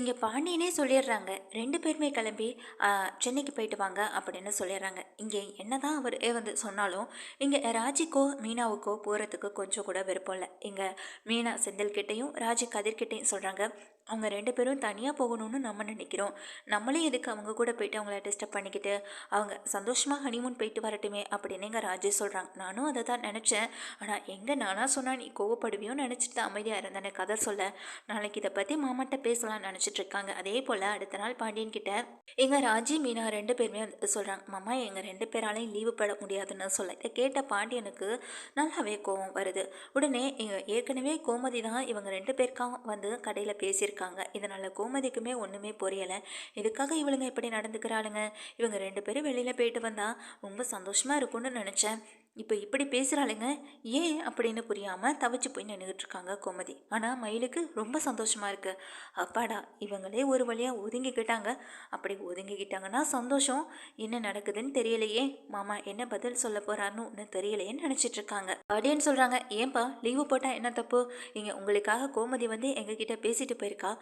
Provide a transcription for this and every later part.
இங்கே பாண்டியனே சொல்லிடுறாங்க. ரெண்டு பேருமே கிளம்பி சென்னைக்கு போயிட்டு வாங்க அப்படின்னு சொல்லிடுறாங்க. இங்கே என்ன தான் அவர் வந்து சொன்னாலும் இங்கே ராஜிக்கோ மீனாவுக்கோ போகிறதுக்கு கொஞ்சம் கூட விருப்பம் இல்லை. இங்கே மீனா செந்தில்கிட்டையும் ராஜி கதிர்கிட்டையும் சொல்கிறாங்க அவங்க ரெண்டு பேரும் தனியாக போகணும்னு நம்ம நினைக்கிறோம். நம்மளே எதுக்கு அவங்க கூட போயிட்டு அவங்கள டிஸ்டர்ப் பண்ணிக்கிட்டு அவங்க சந்தோஷமாக ஹனிமூன் போயிட்டு வரட்டுமே அப்படின்னு எங்கள் ராஜே சொல்கிறாங்க நானும் அதை தான் நினச்சேன். ஆனால் எங்கே நானாக சொன்னால் நீ கோவப்படுவியோ நினச்சிட்டு தான் அமைதியாக இருந்தேன் கதை சொல்ல. நாளைக்கு இதை பற்றி மாமாட்ட பேசலாம்னு நினச்சிட்டு இருக்காங்க. அதே போல் அடுத்த நாள் பாண்டியன் கிட்ட எங்கள் ராஜி மீனா ரெண்டு பேருமே வந்து சொல்கிறாங்க மாமா எங்கள் ரெண்டு பேராலையும் லீவு பெற முடியாதுன்னு சொல்ல. இதை கேட்ட பாண்டியனுக்கு நல்லாவே கோவம் வருது. உடனே எங்கள் ஏற்கனவே கோமதி தான் இவங்க ரெண்டு பேருக்காக வந்து கடையில் பேசியிருக்காங்க இதனால் கோமதிக்குமே ஒன்றுமே புரியலை. இதுக்காக இவளுங்க இப்படி நடந்துக்கிறாளுங்க? இவங்க ரெண்டு பேரும் வெளியில் போயிட்டு வந்தால் ரொம்ப சந்தோஷமாக இருக்கும்னு நினச்சேன். இப்போ இப்படி பேசுகிறாளுங்க ஏன் அப்படின்னு புரியாமல் தவிச்சு போய் நின்றுட்டு இருக்காங்க கோமதி. ஆனால் மயிலுக்கு ரொம்ப சந்தோஷமாக இருக்குது அப்பாடா இவங்களே ஒரு வழியாக ஒதுங்கிக்கிட்டாங்க அப்படி ஒதுங்கிக்கிட்டாங்கன்னா சந்தோஷம். என்ன நடக்குதுன்னு தெரியலையே. மாமா என்ன பதில் சொல்ல போகிறான்னு ஒன்றும் தெரியலையேன்னு நினச்சிட்டு இருக்காங்க. அப்படின்னு சொல்கிறாங்க ஏன்பா லீவு போட்டால் என்ன தப்பு? இங்கே உங்களுக்காக கோமதி வந்து எங்ககிட்ட பேசிட்டு போயிருக்கா.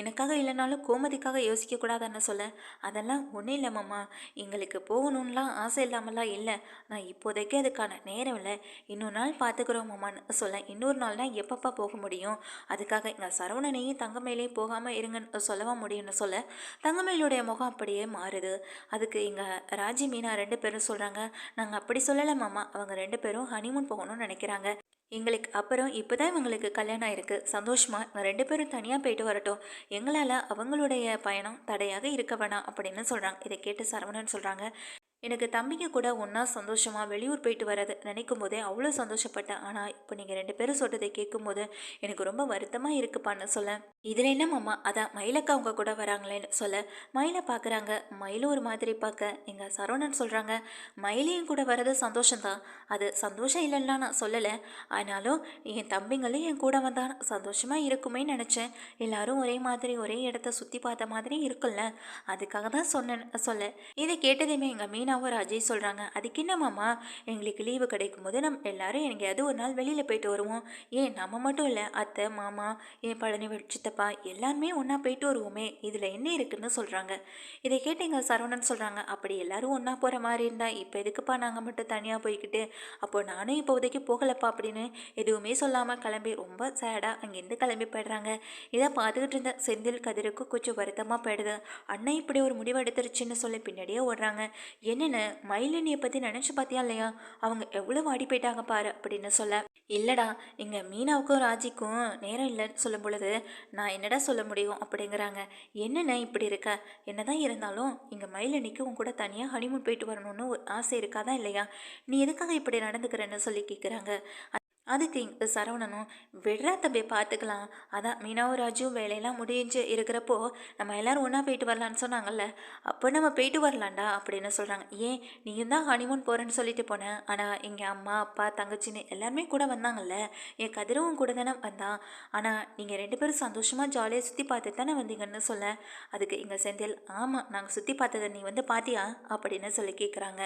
எனக்காக இல்லைனாலும் கோமதிக்காக யோசிக்கக்கூடாதுன்னு சொல்ல. அதெல்லாம் ஒன்றும் இல்லை மாமா. எங்களுக்கு போகணும்லாம் ஆசை இல்லாமலாம் இல்லை. நான் இப்போதைக்கு அதுக்கான நேரம் இல்லை இன்னொரு நாள் பார்த்துக்குறோம் மாமான்னு சொல்ல இன்னொரு நாள்னால் எப்பப்பா போக முடியும்? அதுக்காக எங்கள் சரவணனையும் தங்கமேலையும் போகாமல் இருங்கன்னு சொல்லவா முடியும்னு சொல்ல தங்கமேலுடைய முகம் அப்படியே மாறுது. அதுக்கு எங்கள் ராஜி மீனா ரெண்டு பேரும் சொல்கிறாங்க நாங்கள் அப்படி சொல்லலை மாமா. அவங்க ரெண்டு பேரும் ஹனிமூன் போகணும்னு நினைக்கிறாங்க. எங்களுக்கு அப்புறம் இப்போ தான் இவங்களுக்கு கல்யாணம் ஆயிருக்கு. சந்தோஷமா இவங்க ரெண்டு பேரும் தனியாக போயிட்டு வரட்டும். எங்களால் அவங்களுடைய பயணம் தடையாக இருக்க வேணாம் அப்படின்னு சொல்கிறாங்க இதை கேட்டு சரவணன் சொல்கிறாங்க எனக்கு தம்பிங்க கூட ஒன்றா சந்தோஷமாக வெளியூர் போயிட்டு வரது நினைக்கும் போதே அவ்வளோ சந்தோஷப்பட்டேன். ஆனால் இப்போ நீங்கள் ரெண்டு பேரும் சொல்கிறதை கேட்கும்போது எனக்கு ரொம்ப வருத்தமாக இருக்குப்பான்னு சொல்ல. இதில் என்ன மாமா? அதான் மயிலக்கா அவங்க கூட வராங்களேன்னு சொல்ல. மயிலை பார்க்குறாங்க மயிலும் ஒரு மாதிரி பார்க்க எங்கள் சரவணன் சொல்கிறாங்க மயிலையும் கூட வர்றது சந்தோஷம்தான். அது சந்தோஷம் இல்லைன்னா நான் சொல்லலை. ஆனாலும் என் தம்பிங்களும் என் கூட வந்தான் சந்தோஷமாக இருக்குமே நினச்சேன். எல்லாரும் ஒரே மாதிரி ஒரே இடத்த சுற்றி பார்த்த மாதிரி இருக்குல்ல அதுக்காக தான் சொன்னேன் சொல்ல. இதை கேட்டதையுமே எங்கள் மீனா மீனாவும் ராஜேஷ் சொல்கிறாங்க அதுக்கு என்ன மாமா? எங்களுக்கு லீவு கிடைக்கும் போது நம்ம எல்லாரும் எங்கேயாவது ஒரு நாள் வெளியில் போயிட்டு வருவோம். ஏன் நம்ம மட்டும் இல்லை அத்தை மாமா என் பழனி சித்தப்பா எல்லாருமே ஒன்றா போயிட்டு வருவோமே இதில் என்ன இருக்குன்னு சொல்கிறாங்க இதை கேட்டு எங்கள் சரவணன் சொல்கிறாங்க அப்படி எல்லாரும் ஒன்றா போகிற மாதிரி இருந்தால் இப்போ எதுக்குப்பா நாங்கள் மட்டும் தனியாக போய்க்கிட்டு? அப்போது நானும் இப்போதைக்கு போகலப்பா அப்படின்னு எதுவுமே சொல்லாமல் கிளம்பி ரொம்ப சேடாக அங்கேருந்து கிளம்பி போயிடுறாங்க. இதை பார்த்துக்கிட்டு இருந்த செந்தில் கதிருக்கு கொஞ்சம் வருத்தமாக போயிடுது. அண்ணன் இப்படி ஒரு முடிவு எடுத்துருச்சுன்னு சொல்லி பின்னாடியே ஓடுறாங்க. என்னென்ன மயிலினியை பற்றி நினச்சி பார்த்தியா இல்லையா? அவங்க எவ்வளோ வாடி போயிட்டாங்க பாரு அப்படின்னு சொல்ல. இல்லைடா இங்கே மீனாவுக்கும் ராஜிக்கும் நேரம் இல்லைன்னு சொல்லும் பொழுது நான் என்னடா சொல்ல முடியும் அப்படிங்கிறாங்க. என்னென்ன இப்படி இருக்க? என்னதான் இருந்தாலும் இங்கே மயிலனிக்கு உன் கூட தனியாக ஹனிமூன் போயிட்டு வரணும்னு ஒரு ஆசை இருக்காதா இல்லையா? நீ எதுக்காக இப்படி நடந்துக்கிறேன்னு சொல்லி கேட்குறாங்க அதுக்கு இங்கே சரவணனும் விடுறா தம்பி பார்த்துக்கலாம் அதான் மீனாவும் வேலையெல்லாம் முடிஞ்சு இருக்கிறப்போ நம்ம எல்லாரும் ஒன்றா போயிட்டு வரலான்னு சொன்னாங்கல்ல. அப்போ நம்ம போயிட்டு வரலாம்டா அப்படின்னு சொல்கிறாங்க ஏன்? நீயும் தான் ஹனிமூன் போகிறேன்னு சொல்லிட்டு போனேன் ஆனால் எங்கள் அம்மா அப்பா தங்கச்சின்னு எல்லாருமே கூட வந்தாங்கல்ல. என் கதிரவும் கூட தானே வந்தான். ஆனால் நீங்கள் ரெண்டு பேரும் சந்தோஷமாக ஜாலியாக சுற்றி பார்த்துட்டு தானே வந்தீங்கன்னு சொல்ல. அதுக்கு எங்கள் செந்தில் ஆமாம் நாங்கள் சுற்றி பார்த்ததை நீ வந்து பார்த்தியா அப்படின்னு சொல்லி கேட்குறாங்க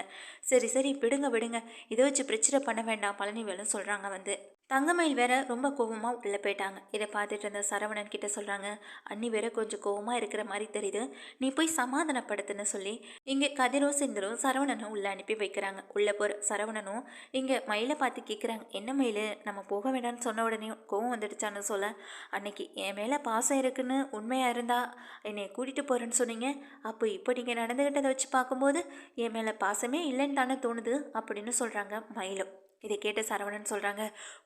சரி சரி விடுங்க விடுங்க. இதை வச்சு பிரச்சனை பண்ண வேண்டாம் பழனிவேலும் சொல்கிறாங்க வந்து. தங்கமயில் வேற ரொம்ப கோவமாக உள்ளே போயிட்டாங்க. இதை பார்த்துட்டு இருந்த சரவணன் கிட்ட சொல்கிறாங்க அண்ணி வேற கொஞ்சம் கோவமாக இருக்கிற மாதிரி தெரியுது. நீ போய் சமாதானப்படுத்துன்னு சொல்லி இங்கே கதிரும் செந்திரும் சரவணனும் உள்ளே அனுப்பி வைக்கிறாங்க. உள்ளே போகிற சரவணனும் இங்கே மயிலை பார்த்து கேட்குறாங்க என்ன மயில்? நம்ம போக வேண்டாம்னு சொன்ன உடனே கோவம் வந்துடுச்சான்னு சொல்ல. அன்னைக்கு என் மேலே பாசம் இருக்குன்னு உண்மையாக இருந்தா என்னை கூட்டிகிட்டு போகிறேன்னு சொன்னீங்க. அப்போ இப்போ நீங்கள் நடந்துக்கிட்டதை வச்சு பார்க்கும்போது என் மேலே பாசமே இல்லைன்னு தானே தோணுது அப்படின்னு சொல்கிறாங்க மயிலும் இதை கேட்ட சரவணன் சொல்கிறாங்க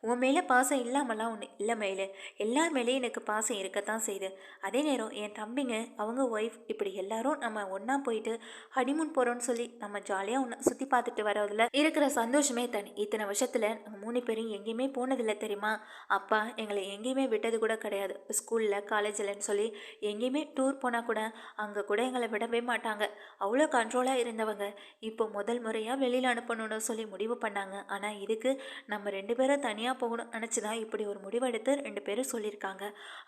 உன் மேலே பாசம் இல்லாமலாம் ஒன்று இல்லை மேலே எல்லார் மேலேயும் எனக்கு பாசம் இருக்கத்தான் செய்யுது. அதே நேரம் என் தம்பிங்க அவங்க ஒய்ஃப் இப்படி எல்லாரும் நம்ம ஒன்றா போயிட்டு ஹனிமூன் போகிறோன்னு சொல்லி நம்ம ஜாலியாக ஒன்று சுற்றி பார்த்துட்டு வரதுல இருக்கிற சந்தோஷமே தனி. இத்தனை வருஷத்தில் நம்ம மூணு பேரும் எங்கேயுமே போனதில்லை தெரியுமா? அப்பா எங்களை எங்கேயுமே விட்டது கூட கிடையாது. ஸ்கூலில் காலேஜில்னு சொல்லி எங்கேயுமே டூர் போனால் கூட அங்கே கூட எங்களை விடவே மாட்டாங்க. அவ்வளோ கண்ட்ரோலாக இருந்தவங்க. இப்போ முதல் முறையாக வெளியில் அனுப்பணும்னு சொல்லி முடிவு பண்ணாங்க. ஆனால் இதுக்கு நம்ம ரெண்டு பேரும் தனியாக போகணும் நினச்சி தான் இப்படி ஒரு முடிவெடுத்து ரெண்டு பேரும் சொல்லியிருக்காங்க.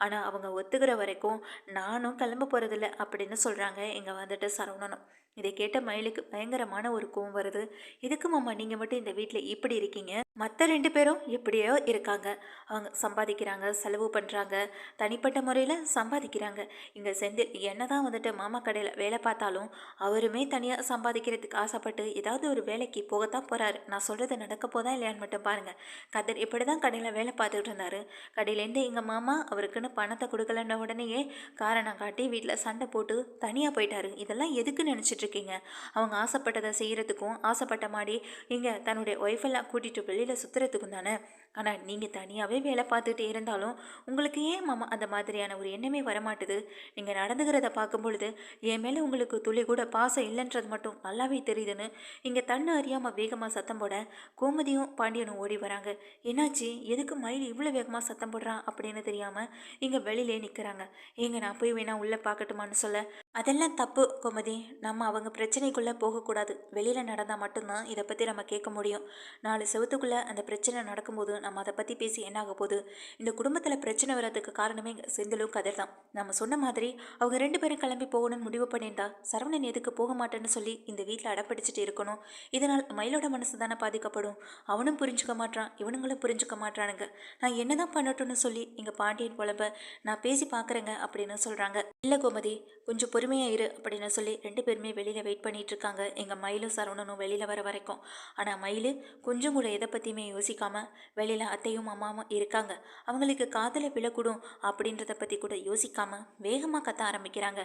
ஆனால் அவங்க ஒத்துக்கிற வரைக்கும் நானும் கிளம்ப போகிறதில்ல அப்படின்னு சொல்கிறாங்க இங்கே வந்துட்டு சரவணனும். இதை கேட்ட மயிலுக்கு பயங்கரமான ஒரு கோவம் வருது. எதுக்கு மாமா நீங்கள் மட்டும் இந்த வீட்டில் இப்படி இருக்கீங்க? மற்ற ரெண்டு பேரும் எப்படியோ இருக்காங்க. அவங்க சம்பாதிக்கிறாங்க செலவு பண்ணுறாங்க தனிப்பட்ட முறையில் சம்பாதிக்கிறாங்க. இங்கே செந்தில் என்ன தான் வந்துட்டு மாமா கடையில் வேலை பார்த்தாலும் அவருமே தனியாக சம்பாதிக்கிறதுக்கு ஆசைப்பட்டு ஏதாவது ஒரு வேலைக்கு போகத்தான் போகிறாரு நான் சொல்கிறது நடக்க போதா இல்லையான்னு மட்டும் பாருங்கள் கதர் இப்படி தான் கடையில் வேலை பார்த்துட்டு இருந்தாரு. கடையிலேருந்து எங்கள் மாமா அவருக்குன்னு பணத்தை கொடுக்கலன்ன உடனேயே காரணம் காட்டி வீட்டில் சண்டை போட்டு தனியாக போயிட்டாரு. இதெல்லாம் எதுக்கு நினச்சிட்டு இருக்கீங்க அவங்க ஆசைப்பட்டதை செய்கிறதுக்கும் ஆசைப்பட்ட மாதிரி இங்கே தன்னுடைய ஒய்ஃபெல்லாம் கூட்டிகிட்டு வெளியில் சுற்றுறதுக்கும் தானே ஆனால் நீங்கள் தனியாகவே வேலை பார்த்துட்டு இருந்தாலும் உங்களுக்கு ஏன் மாமா அந்த மாதிரியான ஒரு எண்ணமே வரமாட்டுது? நீங்கள் நடந்துக்கிறத பார்க்கும் பொழுது என் மேலே உங்களுக்கு துளி கூட பாசம் இல்லைன்றது மட்டும் நல்லாவே தெரியுதுன்னு இங்கே தண்ணு அறியாமல் வேகமாக சத்தம் போட கோமதியும் பாண்டியனும் ஓடி வராங்க. என்னாச்சு? எதுக்கு மயில் இவ்வளோ வேகமாக சத்தம் போடுறான் அப்படின்னு தெரியாமல் இங்கே வெளியிலே நிற்கிறாங்க ஏங்க நான் போய் வேணா உள்ளே பார்க்கட்டுமான்னு சொல்ல? அதெல்லாம் தப்பு கோமதி. நம்ம அவங்க பிரச்சனைக்குள்ளே போகக்கூடாது. வெளியில் நடந்தால் மட்டும்தான் இதை பற்றி நம்ம கேட்க முடியும். நாலு செவத்துக்குள்ளே அந்த பிரச்சனை நடக்கும்போது நம்ம அதை பற்றி பேசி என்ன ஆக போகுது? இந்த குடும்பத்தில் பிரச்சனை வர்றதுக்கு காரணமே செந்திலும் கதிர் தான். நம்ம சொன்ன மாதிரி அவங்க ரெண்டு பேரும் கிளம்பி போகணும்னு முடிவு பண்ணியிருந்தா சரவணன் எதுக்கு போக மாட்டேன்னு சொல்லி இந்த வீட்டில் அடப்பிடிச்சிட்டு இருக்கணும். இதனால் மயிலோட மனசு தானே பாதிக்கப்படும். அவனும் புரிஞ்சுக்க மாட்டான் இவனுங்களும் புரிஞ்சுக்க மாட்டானுங்க நான் என்ன தான் பண்ணட்டும்னு சொல்லி இங்கே பாண்டியன் புலம்ப நான் பேசி பார்க்குறேங்க அப்படின்னு சொல்கிறாங்க இல்லை கோமதி கொஞ்சம் பொறுமையாக இரு அப்படின்னு சொல்லி ரெண்டு பேருமே வெளியில் வெயிட் பண்ணிட்டு இருக்காங்க. எங்கள் மயிலும் சரவணனும் வெளியில் வர வரைக்கும். ஆனால் மயில் கொஞ்சம் கூட எதை பற்றியுமே யோசிக்காமல் வெளியே வெளியில் அத்தையும் அம்மாவும் இருக்காங்க. அவங்களுக்கு காதலை விழக்கூடும் அப்படின்றத பற்றி கூட யோசிக்காம வேகமாக கத்த ஆரம்பிக்கிறாங்க.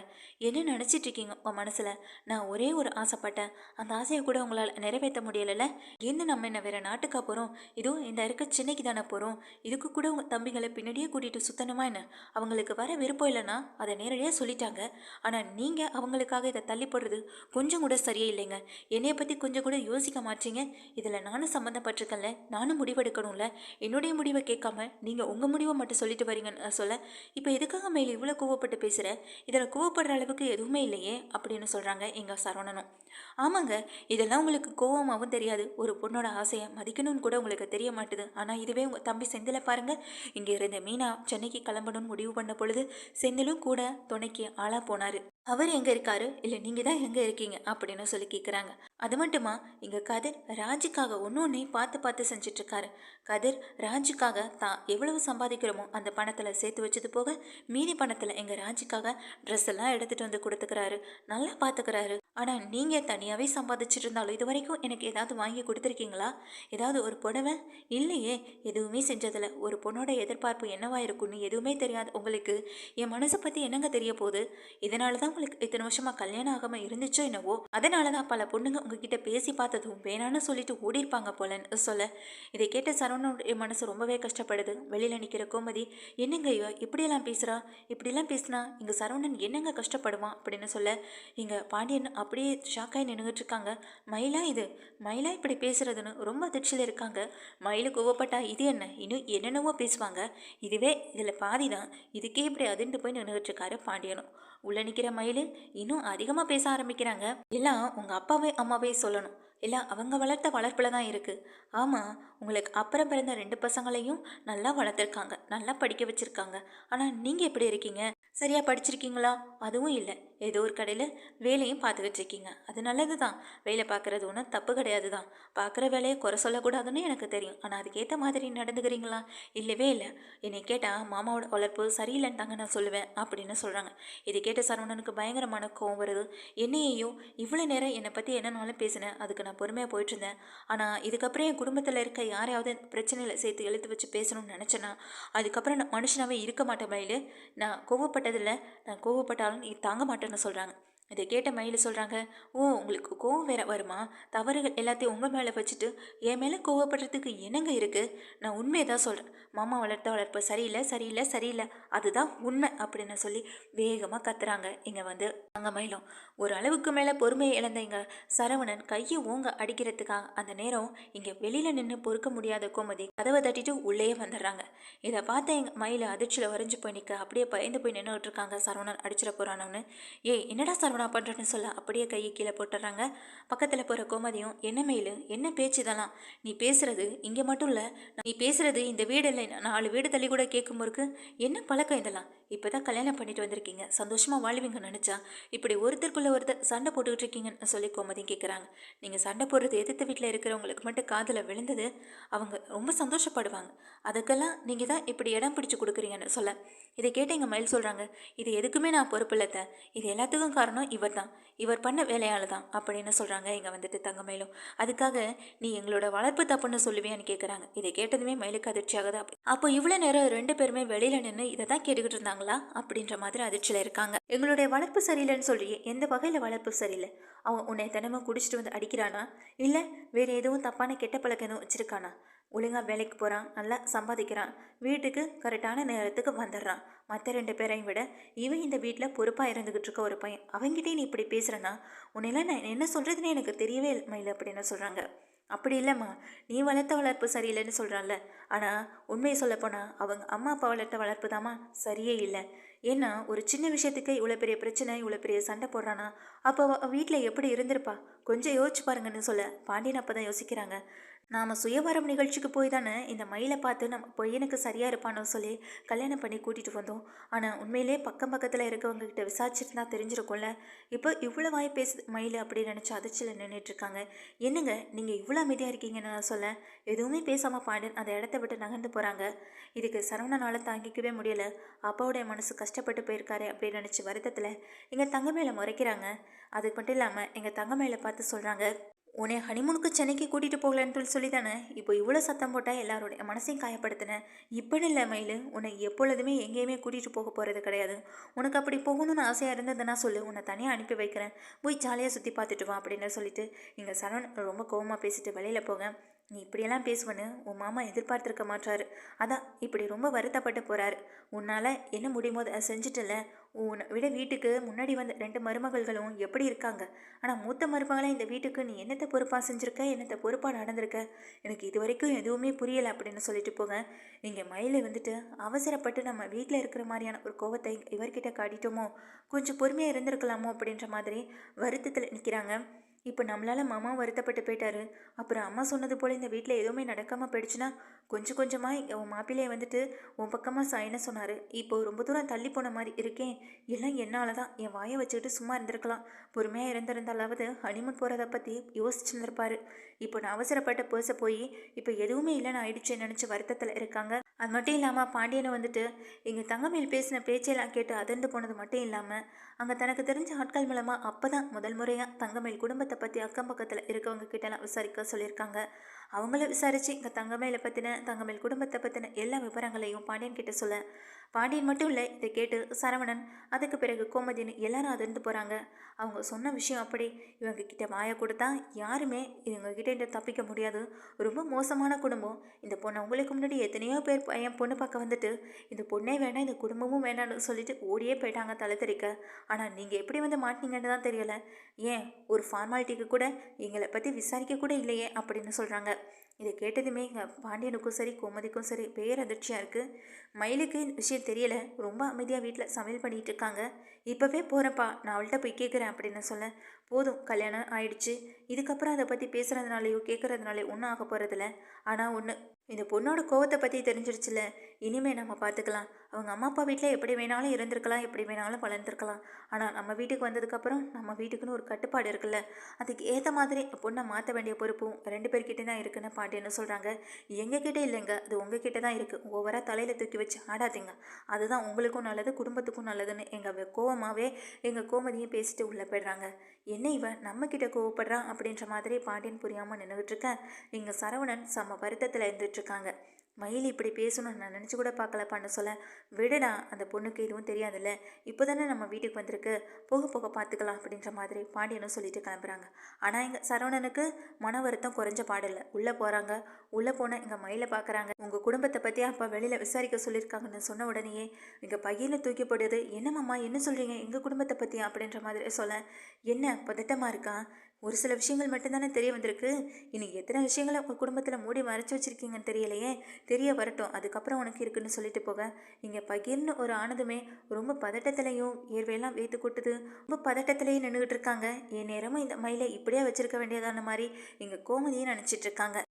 என்ன நினச்சிட்டு இருக்கீங்க உங்கள் மனசில்? நான் ஒரே ஒரு ஆசைப்பட்டேன். அந்த ஆசையை கூட உங்களால் நிறைவேற்ற முடியலைல்ல? என்ன நம்ம என்ன வேறு நாட்டுக்கா போகிறோம் இதோ இந்த இருக்க சென்னைக்கு தானே போகிறோம் இதுக்கு கூட உங்கள் தம்பிகளை பின்னாடியே கூட்டிகிட்டு சுத்தணுமா என்ன? அவங்களுக்கு வர விருப்பம் இல்லைன்னா அதை நேரடியாக சொல்லிட்டாங்க. ஆனால் நீங்கள் அவங்களுக்காக இதை தள்ளி போடுறது கொஞ்சம் கூட சரியே இல்லைங்க என்னைய பற்றி கொஞ்சம் கூட யோசிக்க மாட்டீங்க. இதில் நானும் சம்மந்தப்பட்டிருக்கேன்ல. நானும் முடிவெடுக்கணும்ல. என்னுடைய முடிவை கேட்காம நீங்கள் உங்கள் முடிவை மட்டும் சொல்லிட்டு வரீங்கன்னு நான் சொல்ல இப்போ எதுக்காக மேலே இவ்வளோ கோவப்பட்டு பேசுகிற இதில் கோவப்படுற அளவுக்கு எதுவுமே இல்லையே அப்படின்னு சொல்கிறாங்க எங்கள் சரவணனும். ஆமாங்க இதெல்லாம் உங்களுக்கு கோவமாகவும் தெரியாது. ஒரு பொண்ணோட ஆசையை மதிக்கணும்னு கூட உங்களுக்கு தெரிய மாட்டுது. ஆனால் இதுவே உங்கள் தம்பி செந்தில பாருங்கள் இங்கே இருந்த மீனா சென்னைக்கு கிளம்பணும்னு முடிவு பண்ண பொழுது செந்திலும் கூட துணைக்கு ஆளாக போனார். அவர் எங்கே இருக்காரு? இல்லை நீங்கள் தான் எங்கே இருக்கீங்க? அப்படின்னு சொல்லி கேட்குறாங்க அது மட்டுமா? இங்கே கதிர் ராஜுக்காக ஒன்று ஒன்றே பார்த்து பார்த்து செஞ்சிட்ருக்காரு. கதிர் ராஜுக்காக தான் எவ்வளவு சம்பாதிக்கிறோமோ அந்த பணத்தில் சேர்த்து வச்சது போக மீதி பணத்தில் எங்கள் ராஜுக்காக ட்ரெஸ் எல்லாம் எடுத்துகிட்டு வந்து கொடுத்துக்கிறாரு. நல்லா பார்த்துக்கிறாரு ஆனால் நீங்கள் தனியாகவே சம்பாதிச்சிட்டு இருந்தாலும் இது வரைக்கும் எனக்கு ஏதாவது வாங்கி கொடுத்துருக்கீங்களா? ஏதாவது ஒரு புடவை? இல்லையே எதுவுமே செஞ்சதில் ஒரு பொண்ணோட எதிர்பார்ப்பு என்னவாக இருக்கும்னு எதுவுமே தெரியாது. உங்களுக்கு என் மனசை பற்றி என்னங்க தெரிய போகுது? இதனால தான் உங்களுக்கு இத்தனை வருஷமாக கல்யாணம் ஆகாம இருந்துச்சோ என்னவோ அதனால தான் பல பொண்ணுங்க உங்ககிட்ட பேசி பார்த்ததும் வேணான்னு சொல்லிட்டு ஓடிருப்பாங்க போலன்னு சொல்ல. இதை கேட்ட சரவணனுடைய மனசு ரொம்பவே கஷ்டப்படுது. வெளியில் நிற்கிற கோமதி என்னங்க ஐயோ இப்படியெல்லாம் பேசுகிறா இப்படிலாம் பேசுனா இங்கே சரவணன் என்னங்க கஷ்டப்படுவான்? அப்படின்னு சொல்ல. இங்கே பாண்டியன் அப்படியே ஷாக்காகி நின்றுட்டு இருக்காங்க மயிலா இது? மயிலா இப்படி பேசுறதுன்னு ரொம்ப அதிர்ச்சியில் இருக்காங்க. மயிலு கோவப்பட்டா இது என்ன? இன்னும் என்னென்னவோ பேசுவாங்க. இதுவே இதில் பாதி தான் இதுக்கே இப்படி அதிர்ந்து போய் நின்றுட்டு இருக்காரு பாண்டியனும். உள்ள நிற்கிற மயிலு இன்னும் அதிகமாக பேச ஆரம்பிக்கிறாங்க. எல்லாம் உங்கள் அப்பாவே அம்மாவே சொல்லணும். எல்லாம் அவங்க வளர்த்த வளர்ப்பில் தான் இருக்குது ஆமாம் உங்களுக்கு அப்புறம் பிறந்த ரெண்டு பசங்களையும் நல்லா வளர்த்துருக்காங்க நல்லா படிக்க வச்சுருக்காங்க. ஆனால் நீங்கள் எப்படி இருக்கீங்க? சரியாக படிச்சிருக்கீங்களா? அதுவும் இல்லை. ஏதோ ஒரு கடையில் வேலையும் பார்த்துக்கிட்டு இருக்கீங்க. அது நல்லது தான். வேலை பார்க்குறது ஒன்றும் தப்பு கிடையாது தான். பார்க்குற வேலையை குறை சொல்லக்கூடாதுன்னு எனக்கு தெரியும். ஆனால் அதுக்கேற்ற மாதிரி நடந்துக்கிறீங்களா? இல்லவே இல்லை. என்னை கேட்டால் மாமாவோட வளர்ப்பு சரியில்லைன்னு தாங்க நான் சொல்லுவேன் அப்படின்னு சொல்கிறாங்க இது கேட்ட சரவணனுக்கு பயங்கரமான கோவம் வருது. என்னையையும் இவ்வளோ நேரம் என்னை பற்றி என்னன்னாலும் பேசினேன். அதுக்கு நான் நான் பொறுமையாக போயிட்டுருந்தேன். ஆனால் இதுக்கப்புறம் என் குடும்பத்தில் இருக்க யாரையாவது பிரச்சனையில் சேர்த்து எழுத்து வச்சு பேசணும்னு நினச்சேன்னா அதுக்கப்புறம் நான் மனுஷனாகவே இருக்க மாட்டேன் மயில். நான் கோவப்பட்டதில்லை. நான் கோவப்பட்டாலும் நீ தாங்க மாட்டேன்னு சொல்கிறாங்க இதை கேட்ட மயில் சொல்கிறாங்க ஓ உங்களுக்கு கோவம் வேற வருமா? தவறுகள் எல்லாத்தையும் உங்கள் மேலே வச்சுட்டு என் மேலே கோவப்படுறதுக்கு என்னங்க இருக்குது நான் உண்மையை தான் சொல்கிறேன் மாமா வளர்த்த வளர்ப்பு சரியில்லை சரியில்லை சரியில்லை. அதுதான் உண்மை அப்படின்னு சொல்லி வேகமாக கத்துறாங்க. இங்கே வந்து அங்கே மயிலும் ஒரு அளவுக்கு மேலே பொறுமையை இழந்த இங்கே சரவணன் கையை ஓங்க அடிக்கிறதுக்காக அந்த நேரம் இங்கே வெளியில் நின்று பொறுக்க முடியாத கோமதி கதவை தட்டிட்டு உள்ளேயே வந்துடுறாங்க. இதை பார்த்த எங்கள் மயில் அதிர்ச்சியில் வரைஞ்சு போய் நிற்க அப்படியே பயந்து போய் நின்றுட்டு இருக்காங்க சரவணன் அடிச்சிட போகிறானோன்னு ஏய் என்னடா சரவணன் நான் பண்ணுறேன்னு சொல்ல அப்படியே கையை கீழே போட்டுடுறாங்க. பக்கத்தில் போகிற கோமதியும் என்ன மெயில்? என்ன பேச்சு இதெல்லாம்? நீ பேசுகிறது இங்கே மட்டும் இல்லை நீ பேசுகிறது இந்த வீடு இல்லை. நாலு வீடு தள்ளி கூட கேட்கும் போருக்கு என்ன பழக்கம் இதெல்லாம்? இப்போ தான் கல்யாணம் பண்ணிட்டு வந்திருக்கீங்க. சந்தோஷமாக வாழ்வீங்கன்னு நினச்சா. இப்படி ஒருத்தருக்குள்ளே ஒருத்தர் சண்டை போட்டுக்கிட்டு இருக்கீங்கன்னு சொல்லி கோமதி கேட்குறாங்க நீங்கள் சண்டை போடுறது எதிர்த்த வீட்டில் இருக்கிறவங்களுக்கு மட்டும் காதில் விழுந்தது அவங்க ரொம்ப சந்தோஷப்படுவாங்க. அதுக்கெல்லாம் நீங்கள் தான் இப்படி இடம் பிடிச்சு கொடுக்குறீங்கன்னு சொல்ல. இதை கேட்டு எங்கள் மயில் சொல்கிறாங்க இது எதுக்குமே நான் பொறுப்பு இது எல்லாத்துக்கும் காரணம் இவர் தான் இவர் பண்ண வேலையால் தான் அப்படின்னு சொல்கிறாங்க இங்கே வந்துட்டு தங்கமயிலும் அதுக்காக நீ எங்களோட வளர்ப்பு தப்புன்னு சொல்லுவியான்னு கேட்குறாங்க இதை கேட்டதுமே மயிலுக்கு அதிர்ச்சி ஆகுது அப்போ இவ்வளோ நேரம் ரெண்டு பேருமே வெளியில் நின்று இதை தான் கேட்டுக்கிட்டு இருந்தாங்களா? அப்படின்ற மாதிரி அதிர்ச்சியில் இருக்காங்க. எங்களுடைய வளர்ப்பு சரியில்லைன்னு சொல்றியே எந்த வகையில் வளர்ப்பு சரியில்லை? அவன் உன்னை தினமும் குடிச்சிட்டு வந்து அடிக்கிறானா? இல்லை வேறு எதுவும் தப்பான கெட்ட பழக்கம் எதுவும் வச்சுருக்கானா? ஒழுங்காக வேலைக்கு போகிறான் நல்லா சம்பாதிக்கிறான். வீட்டுக்கு கரெக்டான நேரத்துக்கு வந்துடுறான். மற்ற ரெண்டு பேரையும் விட இவன் இந்த வீட்டில் பொறுப்பாக இருந்துக்கிட்டு இருக்க ஒரு பையன். அவங்ககிட்டே நீ இப்படி பேசுகிறேன்னா உன்னெல்லாம் நான் என்ன சொல்கிறதுன்னு எனக்கு தெரியவே இல்லை அப்படின்னு சொல்கிறாங்க அப்படி இல்லைம்மா. நீ வளர்த்த வளர்ப்பு சரியில்லைன்னு சொல்கிறான்ல ஆனால் உண்மையை சொல்லப்போனால் அவங்க அம்மா அப்பா வளர்த்த வளர்ப்பு தாம்மா சரியே இல்லை. ஏன்னா ஒரு சின்ன விஷயத்துக்கு இவ்வளோ பெரிய பிரச்சனை இவ்வளோ பெரிய சண்டை போடுறானா? அப்போ வீட்டில் எப்படி இருந்திருப்பா? கொஞ்சம் யோசிச்சு பாருங்கன்னு சொல்ல பாண்டியன் அப்போ தான் யோசிக்கிறாங்க. நாம் சுயவரம் நிகழ்ச்சிக்கு போய் தானே இந்த மயிலை பார்த்து நம்ம பையனுக்கு சரியாக இருப்பானோ சொல்லி கல்யாணம் பண்ணி கூட்டிகிட்டு வந்தோம். ஆனால் உண்மையிலே பக்கம் பக்கத்தில் இருக்கவங்க கிட்ட விசாரிச்சிருந்தா தெரிஞ்சிருக்கும்ல. இப்போ இவ்வளோ வாய் பேசு மயில் அப்படின்னு நினச்சி அதிர்ச்சியில் நின்றுட்டுருக்காங்க என்னங்க நீங்கள் இவ்வளோ அமைதியாக இருக்கீங்கன்னு நான் சொல்ல எதுவுமே பேசாமல் பாண்டியன் அந்த இடத்த விட்டு நகர்ந்து போகிறாங்க இதுக்கு சரவணனால் தாங்கிக்கவே முடியல. அப்பாவுடைய மனசு கஷ்டப்பட்டு போயிருக்காரு அப்படின்னு நினச்சி வருத்தத்தில் எங்கள் தங்க மேலே முறைக்கிறாங்க. அது மட்டும் இல்லாமல் எங்கள் தங்க மேலே பார்த்து சொல்கிறாங்க உன்னை ஹனிமூனுக்கு சென்னைக்கு கூட்டிகிட்டு போகலன்னு சொல்லி தானே இப்போ இவ்வளோ சத்தம் போட்டால் எல்லாரோடைய மனசையும் காயப்படுத்தினேன் இப்போன்னு இல்லை மயில். உன்னை எப்பொழுதுமே எங்கேயுமே கூட்டிகிட்டு போக போகிறது கிடையாது. உனக்கு அப்படி போகணும்னு ஆசையாக இருந்ததுன்னா சொல்லு. உன்னை தனியாக அனுப்பி வைக்கிறேன். போய் ஜாலியாக சுற்றி பார்த்துட்டு வா அப்படின்னு சொல்லிட்டு இங்கே சரவணன் ரொம்ப கோவமாக பேசிட்டு வெளியில் போக நீ இப்படியெல்லாம் பேசுவன்னு உன் மாமா எதிர்பார்த்துருக்க மாட்டாரு. அதான் இப்படி ரொம்ப வருத்தப்பட்டு போகிறாரு உன்னால் என்ன முடியுமோ அதை செஞ்சுட்டல உன்னை விட வீட்டுக்கு முன்னாடி வந்த ரெண்டு மருமகள்களும் எப்படி இருக்காங்க? ஆனால் மூத்த மருமகளாக இந்த வீட்டுக்கு நீ என்னத்தை பொறுப்பாக செஞ்சுருக்க? என்னத்தை பொறுப்பாக நடந்திருக்க? எனக்கு இது வரைக்கும் எதுவுமே புரியலை அப்படின்னு சொல்லிட்டு போங்க. இங்கே மயிலை வந்துட்டு அவசரப்பட்டு நம்ம வீட்டில் இருக்கிற மாதிரியான ஒரு கோவத்தை இவர்கிட்ட காட்டிட்டோமோ? கொஞ்சம் பொறுமையாக இருந்திருக்கலாமோ அப்படின்ற மாதிரி வருத்தத்தில் நிற்கிறாங்க இப்போ நம்மளால் மாமா வருத்தப்பட்டு போயிட்டாரு. அப்புறம் அம்மா சொன்னது போல் இந்த வீட்டில் எதுவுமே நடக்காமல் போயிடுச்சுன்னா கொஞ்சம் கொஞ்சமாக உன் மாப்பிள்ளையை வந்துட்டு உன் பக்கமாக சாயின சொன்னார். இப்போது ரொம்ப தூரம் தள்ளி போன மாதிரி இருக்கேன் எல்லாம் என்னால் தான் என் வாயை வச்சுக்கிட்டு சும்மா இருந்திருக்கலாம். பொறுமையாக இருந்திருந்தாலாவது ஹனிமூன் போகிறத பற்றி யோசிச்சுருந்துருப்பாரு. இப்போ நான் அவசரப்பட்ட பேச போய் இப்போ எதுவுமே இல்லைன்னு ஆயிடுச்சுன்னு நினச்சி வருத்தத்தில் இருக்காங்க. அது மட்டும் இல்லாமல் பாண்டியனை வந்துட்டு எங்கள் தங்கமேல் பேசின பேச்செல்லாம் கேட்டு அதிர்ந்து போனது மட்டும் இல்லாமல் அங்கே தனக்கு தெரிஞ்ச ஆட்கள் மூலமாக அப்போ தான் முதல் முறையாக தங்கமேல் குடும்பத்தை பற்றி அக்கம் பக்கத்தில் இருக்கவங்க கிட்டலாம் விசாரிக்க சொல்லியிருக்காங்க. அவங்கள விசாரித்து இங்கே தங்கமேலை பற்றின தங்கமேல் குடும்பத்தை பற்றின எல்லா விவரங்களையும் பாண்டியன் கிட்ட சொல்ல. பாண்டியன் மட்டும் இல்லை இதை கேட்டு சரவணன் அதுக்கு பிறகு கோமதின்னு எல்லாரும் அதிர்ந்து போகிறாங்க அவங்க சொன்ன விஷயம் அப்படி. இவங்க கிட்ட வாயை கொடுத்தா யாருமே இவங்க கிட்ட தப்பிக்க முடியாது. ரொம்ப மோசமான குடும்பம். இந்த பொண்ணை உங்களுக்கு முன்னாடி எத்தனையோ பேர் பையன் பொண்ணு பார்க்க வந்துட்டு இந்த பொண்ணே வேண்டாம் இந்த குடும்பமும் வேண்டாம்னு சொல்லிட்டு ஓடியே போயிட்டாங்க தலை தெறிக்க. ஆனால் நீங்கள் எப்படி வந்து மாட்டினீங்கன்னு தான் தெரியலை. ஏன்? ஒரு ஃபார்மாலிட்டிக்கு கூட எங்களை பற்றி விசாரிக்க கூட இல்லையே அப்படின்னு சொல்கிறாங்க இதை கேட்டதுமே இங்கே பாண்டியனுக்கும் சரி கோமதிக்கும் சரி பேரதிர்ச்சியாக இருக்குது மயிலுக்கு இந்த விஷயம் தெரியல. ரொம்ப அமைதியாக வீட்டில் சமையல் பண்ணிகிட்டு இருக்காங்க இப்போவே போகிறப்பா நான் அவள்கிட்ட போய் கேட்குறேன் அப்படின்னு சொல்ல. போதும் கல்யாணம் ஆயிடுச்சு. இதுக்கப்புறம் அதை பற்றி பேசுகிறதுனாலையோ கேட்குறதுனாலையோ ஒன்றும் ஆக போகிறதில்ல ஆனால் ஒன்று இந்த பொண்ணோட கோவத்தை பற்றி தெரிஞ்சிருச்சுல இனிமேல் நம்ம பார்த்துக்கலாம் அவங்க அம்மா அப்பா வீட்டில் எப்படி வேணாலும் இருந்திருக்கலாம் எப்படி வேணாலும் வளர்ந்துருக்கலாம். ஆனால் நம்ம வீட்டுக்கு வந்ததுக்கப்புறம் நம்ம வீட்டுக்குன்னு ஒரு கட்டுப்பாடு இருக்குல்ல. அதுக்கு ஏற்ற மாதிரி பொண்ணை மாற்ற வேண்டிய பொறுப்பும் ரெண்டு பேர்கிட்ட தான் இருக்குன்னு பாட்டின்னு சொல்கிறாங்க எங்ககிட்ட இல்லைங்க. அது உங்ககிட்ட தான் இருக்குது ஓவராக தலையில் தூக்கி வச்சு ஆடாதீங்க. அதுதான் உங்களுக்கும் நல்லது குடும்பத்துக்கும் நல்லதுன்னு எங்கள் கோவமாகவே எங்கள் கோமதியும் பேசிட்டு உள்ளே போயிடுறாங்க. என்ன இவன் நம்மக்கிட்ட கோவப்படுறான் அப்படின்ற மாதிரி பாண்டியன் புரியாமல் நின்றுக்கிட்டு இருக்கேன். இங்கே சரவணன் செம்ம வருத்தத்தில் இருந்துட்டுருக்காங்க மயில் இப்படி பேசணும்னு நான் நினச்சி கூட பார்க்கல பண்ண சொல்ல. விடுடா அந்த பொண்ணுக்கு எதுவும் தெரியாதுல்ல. இப்போ தானே நம்ம வீட்டுக்கு வந்திருக்கு. போக போக பார்த்துக்கலாம் அப்படின்ற மாதிரி பாண்டியனும் சொல்லிட்டு கிளம்புறாங்க. ஆனால் எங்கள் சரவணனுக்கு மன வருத்தம் குறைஞ்ச பாடலை உள்ளே போகிறாங்க உள்ளே போனால் இங்கே மயிலை பார்க்குறாங்க. உங்கள் குடும்பத்தை பற்றி அப்பா வெளியில் விசாரிக்க சொல்லியிருக்காங்கன்னு சொன்ன உடனேயே இங்கே பையில தூக்கி போடுது என்ன சொல்கிறீங்க எங்கள் குடும்பத்தை பற்றி அப்படின்ற மாதிரி சொல்ல. என்ன பதட்டமாக இருக்கான் ஒரு சில விஷயங்கள் மட்டும்தானே தெரிய வந்திருக்கு. இனி எத்தனை விஷயங்களை உங்கள் குடும்பத்தில் மூடி மறைச்சி வச்சிருக்கீங்கன்னு தெரியலையே. தெரிய வரட்டும். அதுக்கப்புறம் உனக்கு இருக்குன்னு சொல்லிட்டு போக. இங்கே பகிர்னு ஒரு ஆனதுமே ரொம்ப பதட்டத்திலையும் ஏர்வையெல்லாம் வேத்து கொட்டுது. ரொம்ப பதட்டத்திலையும் நின்றுக்கிட்டு இருக்காங்க. என் நேரமும் இந்த மயிலை இப்படியே வச்சுருக்க வேண்டியதான மாதிரி இங்கே கோமதியும் நினச்சிட்டு இருக்காங்க.